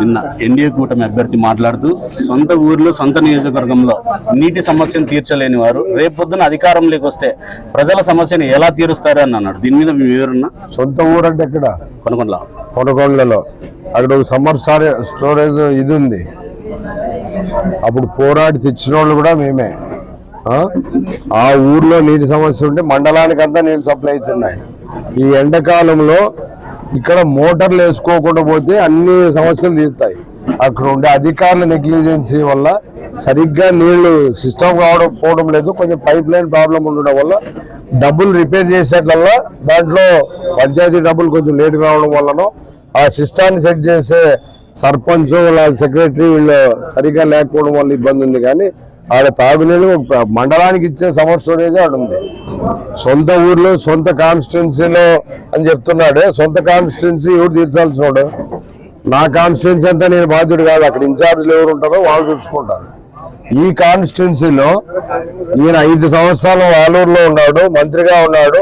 నిన్న ఎన్డీఏ కూటమి అభ్యర్థి మాట్లాడుతూ సొంత ఊర్లో సొంత నియోజకవర్గంలో నీటి సమస్యను తీర్చలేని వారు రేపొద్దున అధికారంలోకి వస్తే ప్రజల సమస్యను ఎలా తీరుస్తారు అని అన్నాడు. దీని మీద మీ వివరణ? సొంత ఊరు అంటే ఎక్కడ? కొనుగోలు కొనకొండలలో అక్కడ ఒక సమ్మర్ స్టారే స్టోరేజ్ ఇది ఉంది. అప్పుడు పోరాడి తెచ్చిన వాళ్ళు కూడా మేమే. ఆ? ఆ ఊర్లో నీటి సమస్య ఉంటే మండలానికి అంతా నీళ్ళు సప్లై అవుతున్నాయి. ఈ ఎండాకాలంలో ఇక్కడ మోటార్లు వేసుకోకుండా పోతే అన్ని సమస్యలు తీరుతాయి. అక్కడ ఉండే అధికారుల నెగ్లిజెన్సీ వల్ల సరిగ్గా నీళ్ళు సిస్టమ్ కావడం పోవడం లేదు. కొంచెం పైప్ లైన్ ప్రాబ్లం ఉండడం వల్ల డబ్బులు రిపేర్ చేసేట్లల్లా దాంట్లో పంచాయతీ డబ్బులు కొంచెం లేట్ రావడం వల్లనో ఆ సిస్టాన్ని సెట్ చేసే సర్పంచ్ వాళ్ళ సెక్రటరీ వీళ్ళు సరిగ్గా లేకపోవడం వల్ల ఇబ్బంది ఉంది. కానీ ఆడ తాగునీళ్ళు మండలానికి ఇచ్చే సమస్య అనేది ఆడుంది సొంత ఊర్లో సొంత కాన్స్టిట్యున్సీలో అని చెప్తున్నాడు. సొంత కాన్స్టిట్యున్సీ ఎవరు తీర్చాల్సి వాడు నా కాన్స్టిట్యున్సీ అంతా నేను బాధ్యుడు కాదు. అక్కడ ఇన్ఛార్జ్లు ఎవరు ఉంటారో వాళ్ళు చూసుకుంటారు. ఈ కాన్స్టిట్యున్సీలో ఈయన ఐదు సంవత్సరాలు ఆలూరులో ఉన్నాడు మంత్రిగా ఉన్నాడు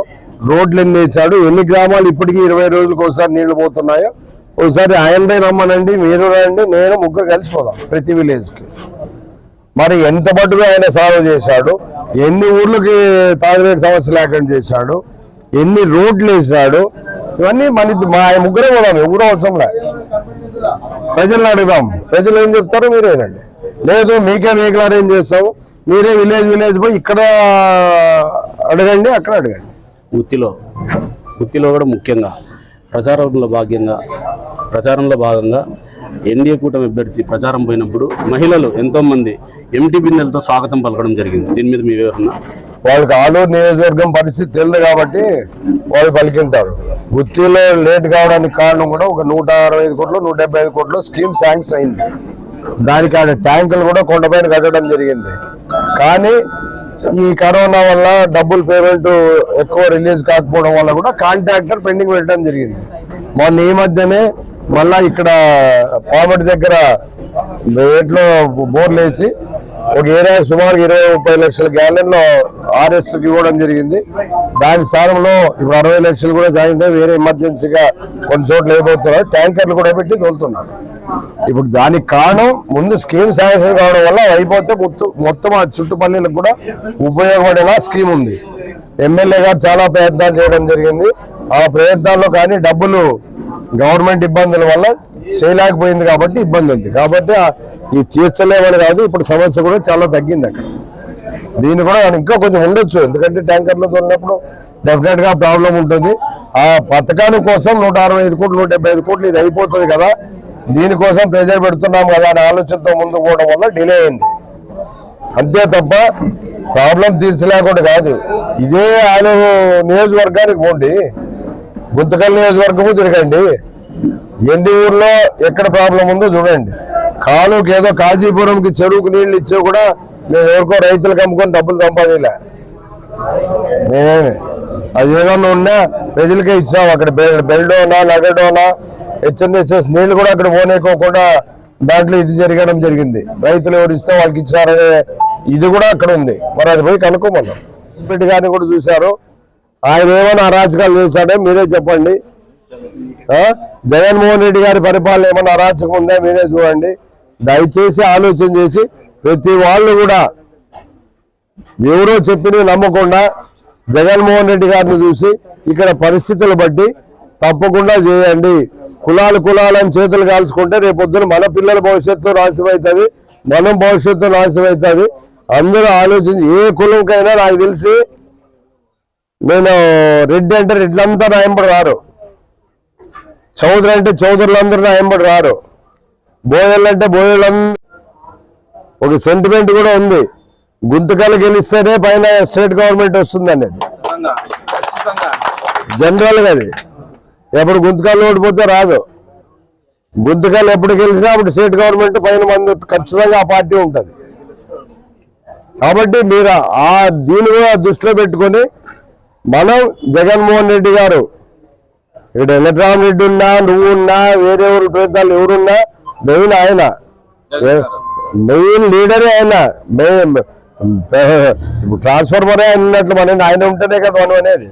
రోడ్లు ఎన్ని వేశాడు ఎన్ని గ్రామాలు ఇప్పటికీ ఇరవై రోజులకు ఒకసారి నీళ్ళు పోతున్నాయో ఒకసారి ఆయన రమ్మనండి మీరు రండి నేను ముగ్గురు కలిసిపోదాం ప్రతి విలేజ్కి మరి ఎంత మటుకు ఆయన సాల్వ్ చేశాడు? ఎన్ని ఊర్లకి తాగునీటి సమస్య లేకుండా చేశాడు? ఎన్ని రోడ్లు వేసాడు ఇవన్నీ మన మా ఆయన ముగ్గురే పోదాం ఎవరు అవసరం లే. ప్రజలను అడుగుదాం. ప్రజలు ఏం చెప్తారో మీరేనండి. లేదు మీకే వెహికల్ అరేంజ్ చేస్తాము. మీరే విలేజ్ విలేజ్ పోయి ఇక్కడ అడగండి అక్కడ అడగండి. ఉత్తిలో ఉత్తిలో కూడా ముఖ్యంగా ప్రచారంలో భాగ్యంగా ప్రచారంలో భాగంగా ఎన్డీఏ కూటమి అభ్యర్థి ప్రచారం పోయినప్పుడు మహిళలు ఎంతోమంది ఎంటీ బిన్నెలతో స్వాగతం పలకడం జరిగింది. దీని మీద మీ వివరణ? వాళ్ళకి ఆలూరు నియోజకవర్గం పరిస్థితి తెలియదు కాబట్టి వాళ్ళు పలికింటారు. గుత్తిలో లేట్ కావడానికి కారణం కూడా ఒక నూట అరవై ఐదు కోట్లు నూట డెబ్బై ఐదు కోట్లు స్కీమ్ శాంక్షన్ అయింది. దానికి ఆడ ట్యాంకులు కూడా కొండపైన కట్టడం జరిగింది. కానీ ఈ కరోనా వల్ల డబ్బులు పేమెంట్ ఎక్కువ రిలీజ్ కాకపోవడం వల్ల కూడా కాంట్రాక్టర్ పెండింగ్ పెట్టడం జరిగింది. మొన్న ఈ మధ్యనే మళ్ళా ఇక్కడ పామటి దగ్గర ఏట్లో బోర్లు వేసి ఒక ఏరియా సుమారు ఇరవై ముప్పై లక్షల గ్యాలెన్లో ఆర్ఎస్ ఇవ్వడం జరిగింది. దాని స్థానంలో ఇప్పుడు అరవై లక్షలు కూడా జాయిన్ వేరే ఎమర్జెన్సీగా కొన్ని చోట్ల అయిపోతున్నారు ట్యాంకర్లు కూడా పెట్టి తోలుతున్నారు. ఇప్పుడు దానికి కారణం ముందు స్కీమ్ శాంక్షన్ కావడం వల్ల అయిపోతే మొత్తం మొత్తం ఆ చుట్టుపల్లీలకు కూడా ఉపయోగపడేలా స్కీమ్ ఉంది. ఎమ్మెల్యే గారు చాలా ప్రయత్నాలు చేయడం జరిగింది. ఆ ప్రయత్నాల్లో కానీ డబ్బులు గవర్నమెంట్ ఇబ్బందుల వల్ల చేయలేకపోయింది కాబట్టి ఇబ్బంది ఉంది. కాబట్టి ఈ తీర్చలేమని కాదు ఇప్పుడు సమస్య కూడా చాలా తగ్గింది అక్కడ. దీన్ని కూడా ఇంకా కొంచెం ఉండొచ్చు ఎందుకంటే ట్యాంకర్లు ఉన్నప్పుడు డెఫినెట్గా ప్రాబ్లం ఉంటుంది. ఆ పథకాని కోసం నూట అరవై ఐదు కోట్లు నూట డెబ్బై ఐదు కోట్లు ఇది అయిపోతుంది కదా. దీనికోసం ప్రెజర్ పెడుతున్నాం కదా అనే ఆలోచనతో ముందు పోవడం వల్ల డిలే అయింది. అంతే తప్ప ప్రాబ్లం తీర్చలేకుండా కాదు. ఇదే ఆయన నియోజకవర్గానికి పోండి. గుంతకల్ నియోజకవర్గము తిరగండి. ఎన్ని ఊర్లో ఎక్కడ ప్రాబ్లం ఉందో చూడండి. కాలుకి ఏదో కాజీపురంకి చెరువుకు నీళ్ళు ఇచ్చే కూడా మేము ఎవరికో రైతులకు అమ్ముకొని డబ్బులు సంపాదిలే మేమేమి? అది ఏదన్నా ఉన్నా ప్రజలకే ఇచ్చాము అక్కడ బెల్- బెల్డోనా నగడోనా హెచ్ఎన్ఎస్ఎస్ నీళ్ళు కూడా అక్కడ పోనేకోకుండా దాంట్లో ఇది జరగడం జరిగింది. రైతులు ఎవరు ఇస్తే వాళ్ళకి ఇచ్చారనే ఇది కూడా అక్కడ ఉంది. మరి అది పోయి కనుక్కోమన్నాం. రెడ్డి గారిని కూడా చూశారు. ఆయన ఏమైనా అరాచకాలు చేశాడే? మీరే చెప్పండి. జగన్మోహన్ రెడ్డి గారి పరిపాలన ఏమైనా అరాచకం ఉందా? మీరే చూడండి. దయచేసి ఆలోచన చేసి ప్రతి వాళ్ళు కూడా ఎవరో చెప్పినవి నమ్మకుండా జగన్మోహన్ రెడ్డి గారిని చూసి ఇక్కడ పరిస్థితులు బట్టి తప్పకుండా చేయండి. కులాలు కులాలని చేతులు కాల్చుకుంటే రేపొద్దున మన పిల్లల భవిష్యత్తు నాశనం అవుతుంది. మనం భవిష్యత్తు నాశనం అవుతుంది. అందరూ ఆలోచించి ఏ కులంకైనా నాకు తెలిసి నేను రెడ్డి అంటే రెడ్లంతా నాయంబడి రారు. చౌదరి అంటే చౌదరులందరూ నాయంబడి రారు. బోయలు అంటే బోయలందరూ ఒక సెంటిమెంట్ కూడా ఉంది. గుంతకలు గెలిస్తేనే పైన స్టేట్ గవర్నమెంట్ వస్తుంది అనేది. జనరల్గా అది. ఎప్పుడు గుంతకాలు ఓడిపోతే రాదు. గుంతకాలు ఎప్పుడు గెలిచినా అప్పుడు స్టేట్ గవర్నమెంట్ పైన మంది ఖచ్చితంగా ఆ పార్టీ ఉంటుంది. కాబట్టి మీరు ఆ దీని కూడా దృష్టిలో పెట్టుకొని మనం జగన్మోహన్ రెడ్డి గారు. ఇక్కడ ఎలక్ట్రాన్ రెడ్డి ఉన్నా నువ్వు ఉన్నా వేరే ఎవరు ప్రభుత్వాలు ఎవరున్నా మెయిన్ ఆయన. మెయిన్ లీడరే ఆయన. మెయిన్ ట్రాన్స్ఫర్మరే ఆయన ఉన్నట్లు మనం ఆయన ఉంటేనే కదా మనం అనేది.